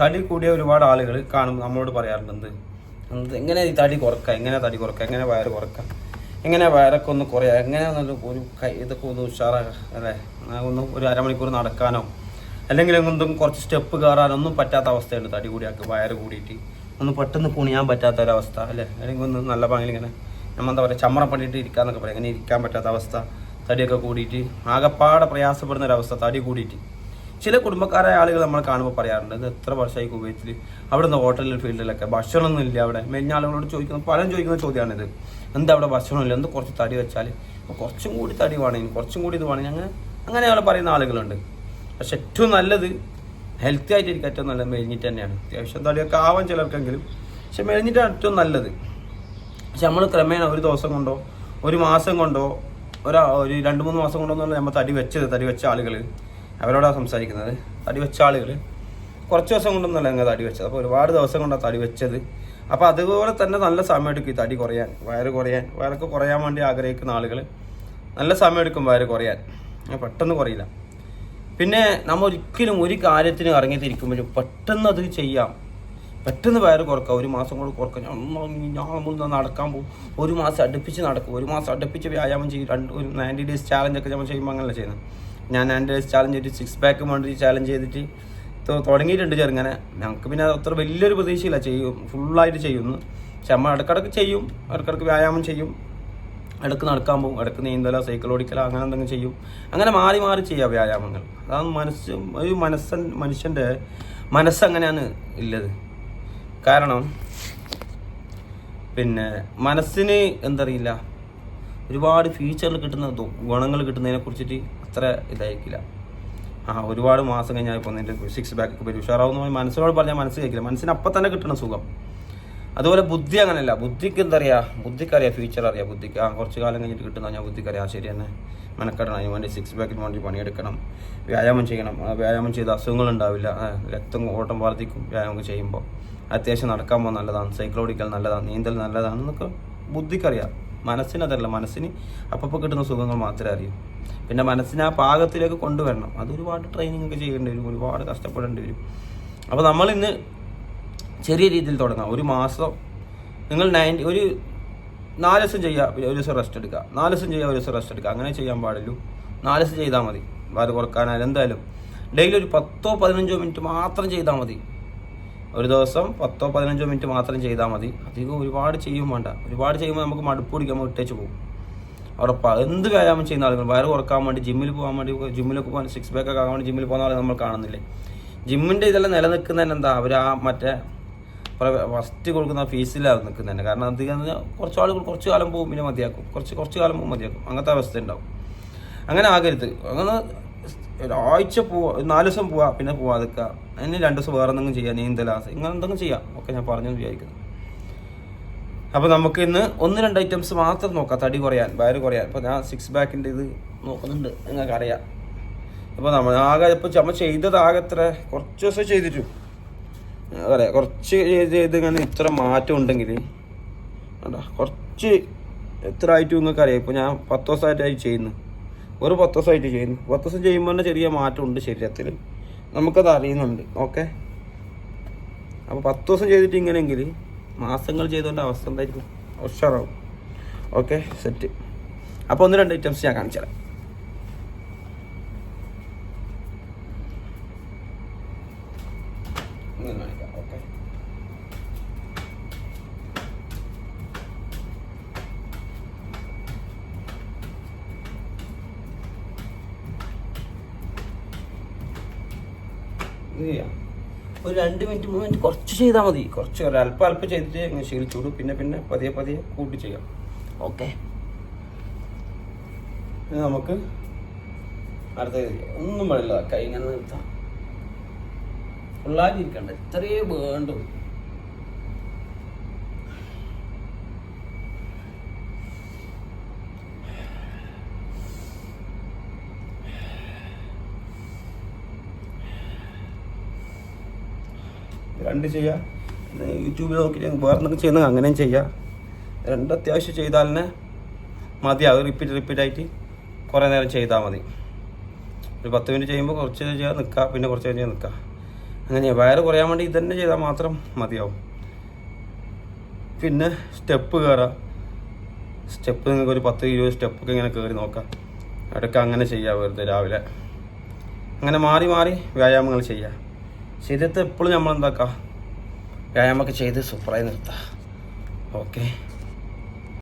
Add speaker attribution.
Speaker 1: തടി കൂടിയ ഒരുപാട് ആളുകൾ കാണും നമ്മളോട് പറയാറുണ്ട് എന്ത്? എങ്ങനെ ഈ തടി കുറക്കാം? എങ്ങനെ തടി കുറക്കാം? എങ്ങനെ വയറ് കുറക്കാം? എങ്ങനെ വയറൊക്കെ ഒന്ന് കുറയാം? എങ്ങനെ നല്ല ഒരു കൈ ഇതൊക്കെ ഒന്ന് ഉഷാറാക്കാം അല്ലേ? ഒന്ന് ഒരു അരമണിക്കൂർ നടക്കാനോ? അല്ലെങ്കിൽ എന്തും കുറച്ച് സ്റ്റെപ്പ് കയറാനൊന്നും പറ്റാത്ത അവസ്ഥയുണ്ട് തടി കൂടിയാക്ക് വയറ് കൂടിയിട്ട്. ഒന്ന് പെട്ടെന്ന് കുണിയാൻ പറ്റാത്ത ഒരവസ്ഥ അല്ലേ? അല്ലെങ്കിൽ ഒന്ന് നല്ല ഭംഗി ഇങ്ങനെ നമ്മൾ എന്താ പറയുക ചമ്മറം പണിയിട്ട് ഇരിക്കാന്നൊക്കെ പറയാം. അങ്ങനെ ഇരിക്കാൻ പറ്റാത്ത അവസ്ഥ തടിയൊക്കെ കൂടിയിട്ട്. ആകെപ്പാടെ പ്രയാസപ്പെടുന്ന ഒരവസ്ഥ തടി കൂടിയിട്ട്. ചില കുടുംബക്കാരായ ആളുകൾ നമ്മൾ കാണുമ്പോൾ പറയാറുണ്ട് ഇത് എത്ര വർഷമായി കുവൈത്തിൽ അവിടെ നിന്ന് ഹോട്ടലിൽ ഫീൽഡിലൊക്കെ ഭക്ഷണമൊന്നും ഇല്ല അവിടെ. മെലിഞ്ഞ ആളുകളോട് ചോദിക്കുന്ന പലരും ചോദിക്കുന്ന ചോദ്യമാണിത് എന്താ അവിടെ ഭക്ഷണമില്ല എന്ത് കുറച്ച് തടി വെച്ചാൽ കുറച്ചും കൂടി തടി വേണമെങ്കിൽ കുറച്ചും കൂടി ഇത് വേണമെങ്കിൽ അങ്ങനെ അങ്ങനെ അവിടെ പറയുന്ന ആളുകളുണ്ട്. പക്ഷെ ഏറ്റവും നല്ലത് ഹെൽത്തി ആയിട്ടിരിക്കുക ഏറ്റവും നല്ലത് മെലിഞ്ഞിട്ട് തന്നെയാണ്. അത്യാവശ്യം തടിയൊക്കെ ആവാൻ ചിലർക്കെങ്കിലും പക്ഷെ മെലിഞ്ഞിട്ടാണ് ഏറ്റവും നല്ലത്. പക്ഷെ നമ്മൾ ക്രമേണ ഒരു ദിവസം കൊണ്ടോ ഒരു മാസം കൊണ്ടോ ഒരാ രണ്ട് മൂന്ന് മാസം കൊണ്ടോ നമ്മൾ തടി വെച്ചത് തടി വെച്ച ആളുകൾ അവരോടാണ് സംസാരിക്കുന്നത്? തടി വെച്ച ആളുകൾ കുറച്ച് ദിവസം കൊണ്ടൊന്നല്ല ഞങ്ങൾ തടി വെച്ചത്. അപ്പോൾ ഒരുപാട് ദിവസം കൊണ്ടാണ് തടി വെച്ചത്. അപ്പോൾ അതുപോലെ തന്നെ നല്ല സമയം എടുക്കും ഈ തടി കുറയാൻ. വയറ് കുറയാൻ. വയറൊക്കെ കുറയാൻ വേണ്ടി ആഗ്രഹിക്കുന്ന ആളുകൾ നല്ല സമയം എടുക്കും വയറ് കുറയാൻ. പെട്ടെന്ന് കുറയില്ല. പിന്നെ നമ്മൾ ഒരിക്കലും ഒരു കാര്യത്തിന് ഇറങ്ങി തിരിക്കുമ്പോഴും പെട്ടെന്ന് അത് ചെയ്യാം. പെട്ടെന്ന് വയറ് കുറക്കാം ഒരു മാസം കൊണ്ട് കുറക്കാം ഞാൻ ഒന്ന് നടക്കാൻ പോകും. ഒരു മാസം അടുപ്പിച്ച് നടക്കും. ഒരു മാസം അടുപ്പിച്ച് വ്യായാമം ചെയ്യും. രണ്ട് ഒരു നയന്റി ഡേയ്സ് ചാലഞ്ചൊക്കെ നമ്മൾ ചെയ്യുമ്പോൾ അങ്ങനെയല്ല ചെയ്യുന്നത്. ഞാൻ എന്റെ ചാലഞ്ച് ചെയ്തിട്ട് സിക്സ് പാക്ക് വേണ്ടി ചാലഞ്ച് ചെയ്തിട്ട് തുടങ്ങിയിട്ടുണ്ട് ചെറുങ്ങനെ. ഞങ്ങൾക്ക് പിന്നെ അത് അത്ര വലിയൊരു പ്രതീക്ഷയില്ല. ചെയ്യും. ഫുള്ളായിട്ട് ചെയ്യുന്നു. പക്ഷെ നമ്മൾ ഇടക്കിടക്ക് ചെയ്യും. ഇടക്കിടക്ക് വ്യായാമം ചെയ്യും. ഇടയ്ക്ക് നടക്കാൻ പോകും. ഇടയ്ക്ക് നീന്തലോ സൈക്കിൾ ഓടിക്കലോ അങ്ങനെ എന്തെങ്കിലും ചെയ്യും. അങ്ങനെ മാറി മാറി ചെയ്യുക വ്യായാമങ്ങൾ. അതാണ് മനസ്സ് ഒരു മനസ്സൻ മനുഷ്യന്റെ മനസ്സങ്ങനെയാണ് ഉള്ളത് കാരണം പിന്നെ മനസ്സിന് എന്തറിയില്ല? ഒരുപാട് ഫ്യൂച്ചറിൽ കിട്ടുന്ന ഗുണങ്ങൾ കിട്ടുന്നതിനെ കുറിച്ചിട്ട് അത്ര ഇതായിരിക്കില്ല ആ ഒരുപാട് മാസം കഴിഞ്ഞാൽ ഇപ്പോൾ നിന്റെ സിക്സ് ബാക്ക് ഒക്കെ വരും ഉഷാറാവുന്ന മനസ്സിനോട് പറഞ്ഞാൽ മനസ്സ് കേൾക്കില്ല. മനസ്സിന് അപ്പം തന്നെ കിട്ടണം സുഖം. അതുപോലെ ബുദ്ധി അങ്ങനെയല്ല ബുദ്ധിക്ക് എന്താ അറിയാ ബുദ്ധിക്ക് അറിയാം. ഫ്യൂച്ചർ അറിയാം ബുദ്ധിക്ക്. ആ കുറച്ച് കാലം കഴിഞ്ഞിട്ട് കിട്ടുന്ന ഞാൻ ബുദ്ധിക്ക് അറിയാം. ശരി തന്നെ. മെനക്കെടണം. അതിന് വേണ്ടി സിക്സ് പാക്കിന് വേണ്ടി പണിയെടുക്കണം. വ്യായാമം ചെയ്യണം. വ്യായാമം ചെയ്ത് അസുഖങ്ങൾ ഉണ്ടാവില്ല. രക്തം ഓട്ടം വർദ്ധിക്കും വ്യായാമം ചെയ്യുമ്പോൾ. അത്യാവശ്യം നടക്കാൻ പോകാൻ നല്ലതാണ്. സൈക്കിൾ ഓടിക്കൽ നല്ലതാണ്. നീന്തൽ നല്ലതാണ് എന്നൊക്കെ ബുദ്ധിക്കറിയാം മനസ്സിന് അതല്ല മനസ്സിന് അപ്പോൾ കിട്ടുന്ന സുഖങ്ങൾ മാത്രമേ അറിയൂ. പിന്നെ മനസ്സിനെ ആ പാകത്തിലേക്ക് കൊണ്ടുവരണം. അത് ഒരുപാട് ട്രെയിനിങ് ഒക്കെ ചെയ്യേണ്ടി വരും ഒരുപാട് കഷ്ടപ്പെടേണ്ടി വരും. അപ്പോൾ നമ്മൾ ഇന്ന് ചെറിയ രീതിയിൽ തുടങ്ങാം. ഒരു മാസം നിങ്ങൾ നയന്റി ഒരു നാല് ദിവസം ചെയ്യുക ഒരു ദിവസം റെസ്റ്റ് എടുക്കുക. നാല് ദിവസം ചെയ്യുക ഒരു ദിവസം റെസ്റ്റ് എടുക്കുക. അങ്ങനെ ചെയ്യാൻ പാടുള്ളൂ നാല് ദിവസം ചെയ്താൽ മതി. ഭാരം കുറക്കാനായാലും എന്തായാലും. ഡെയിലി ഒരു പത്തോ പതിനഞ്ചോ മിനിറ്റ് മാത്രം ചെയ്താൽ മതി. ഒരു ദിവസം പത്തോ പതിനഞ്ചോ മിനിറ്റ് മാത്രം ചെയ്താൽ മതി. അധികം ഒരുപാട് ചെയ്യും വേണ്ട. ഒരുപാട് ചെയ്യുമ്പോൾ നമുക്ക് മടുപ്പ് പിടിക്കുമ്പോൾ ഇട്ടേച്ച് പോകും. ഉറപ്പാണ് എന്ത് വ്യായാമം ചെയ്യുന്ന ആളുകൾ വയറ് കുറയ്ക്കാൻ വേണ്ടി ജിമ്മിൽ പോകാൻ വേണ്ടി ജിമ്മിലൊക്കെ പോകാൻ സിക്സ് പാക്ക് ഒക്കെ ആകാൻ വേണ്ടി ജിമ്മിൽ പോകുന്ന ആളെ നമ്മൾ കാണുന്നില്ലേ? ജിമ്മിന്റെ ഇതെല്ലാം നിലനിൽക്കുന്നതിന് എന്താ അവർ ആ മറ്റേ ഫസ്റ്റ് കൊടുക്കുന്ന ഫീസിലാണ് നിൽക്കുന്നത് കാരണം അധികം കുറച്ച് ആളുകൾ കുറച്ച് കാലം പോകും പിന്നെ മതിയാക്കും. കുറച്ച് കുറച്ച് കാലം പോകും മതിയാക്കും. അങ്ങനത്തെ അവസ്ഥ ഉണ്ടാവും. അങ്ങനെ ആകരുത്. അങ്ങനെ ഒരാഴ്ച പോവാ നാല് ദിവസം പോവാ പിന്നെ പോവാതിക്കുക അതിന് രണ്ട് ദിവസം വേറെ എന്തെങ്കിലും ചെയ്യാം നീന്തലാസ് ഇങ്ങനെ എന്തെങ്കിലും ചെയ്യാം ഒക്കെ ഞാൻ പറഞ്ഞു വിചാരിക്കുന്നു. അപ്പോൾ നമുക്ക് ഇന്ന് ഒന്ന് രണ്ട് ഐറ്റംസ് മാത്രം നോക്കാം തടി കുറയാൻ വയറ് കുറയാൻ. ഇപ്പോൾ ഞാൻ സിക്സ് ബാക്കിന്റെ ഇത് നോക്കുന്നുണ്ട് നിങ്ങൾക്ക് അറിയാം. അപ്പോൾ നമ്മൾ ആകെ ഇപ്പോൾ നമ്മൾ ചെയ്തത് ആകെ എത്ര? കുറച്ച് ദിവസം ചെയ്തിട്ടു. അതെ കുറച്ച് ചെയ്ത് ചെയ്ത് ഇങ്ങനെ ഇത്ര മാറ്റം ഉണ്ടെങ്കിൽ കുറച്ച് എത്ര ആയിട്ടും നിങ്ങൾക്ക് അറിയാം. ഇപ്പോൾ ഞാൻ പത്ത് ദിവസമായിട്ടായി ചെയ്യുന്നു. ഒരു പത്ത് ദിവസമായിട്ട് ചെയ്യുന്നു. പത്ത് ദിവസം ചെയ്യുമ്പോൾ തന്നെ ചെറിയ മാറ്റമുണ്ട് ശരീരത്തിൽ. നമുക്കത് അറിയുന്നുണ്ട്. ഓക്കെ അപ്പോൾ പത്ത് ദിവസം ചെയ്തിട്ട് ഇങ്ങനെയെങ്കിൽ മാസങ്ങൾ ചെയ്തുകൊണ്ട് അവസ്ഥ എന്തായിരിക്കും? ഉഷാറാവും. ഓക്കെ സെറ്റ് അപ്പോൾ ഒന്ന് രണ്ട് ഐറ്റംസ് ഞാൻ കാണിച്ചു തരാം. ഒരു രണ്ട് മിനിറ്റ് മൂന്ന് മിനിറ്റ് കുറച്ച് ചെയ്താൽ മതി. കുറച്ച് ഒരു അല്പം അല്പം ചെയ്തിട്ട് ഇങ്ങനെ ശീലിച്ചോടും. പിന്നെ പിന്നെ പതിയെ പതിയെ കൂട്ടി ചെയ്യാം. ഓക്കെ? നമുക്ക് അടുത്ത ഒന്നും പാടില്ല. കൈ ഇങ്ങനെ നിർത്താം. ഫുള്ളാക്കി ഇരിക്കണ്ട ഇത്രയേ വേണ്ടു രണ്ട് ചെയ്യാം. യൂട്യൂബിൽ നോക്കിയിട്ട് വേറെ എന്തെങ്കിലും ചെയ്യുന്നത് അങ്ങനെയും ചെയ്യാം. രണ്ട് അത്യാവശ്യം ചെയ്താൽ തന്നെ മതിയാവും റിപ്പീറ്റ് റിപ്പീറ്റ് ആയിട്ട് കുറേ നേരം ചെയ്താൽ മതി. ഒരു പത്ത് മിനിറ്റ് ചെയ്യുമ്പോൾ കുറച്ച് ചെയ്യാൻ നിൽക്കുക പിന്നെ കുറച്ച് കഴിഞ്ഞ് നിൽക്കുക അങ്ങനെ വയറ് കുറയാൻ വേണ്ടി ഇതന്നെ ചെയ്താൽ മാത്രം മതിയാവും. പിന്നെ സ്റ്റെപ്പ് കയറാം സ്റ്റെപ്പ് നിങ്ങൾക്ക് ഒരു പത്ത് ഇരുപത് സ്റ്റെപ്പൊക്കെ ഇങ്ങനെ കയറി നോക്കാം. ഇടയ്ക്ക് അങ്ങനെ ചെയ്യാം വെറുതെ രാവിലെ. അങ്ങനെ മാറി മാറി വ്യായാമങ്ങൾ ചെയ്യാം. ശരീരത്തെ എപ്പോഴും നമ്മൾ എന്താക്കാം വ്യായാമമൊക്കെ ചെയ്ത് സൂപ്പറായി നിർത്താം. ഓക്കെ?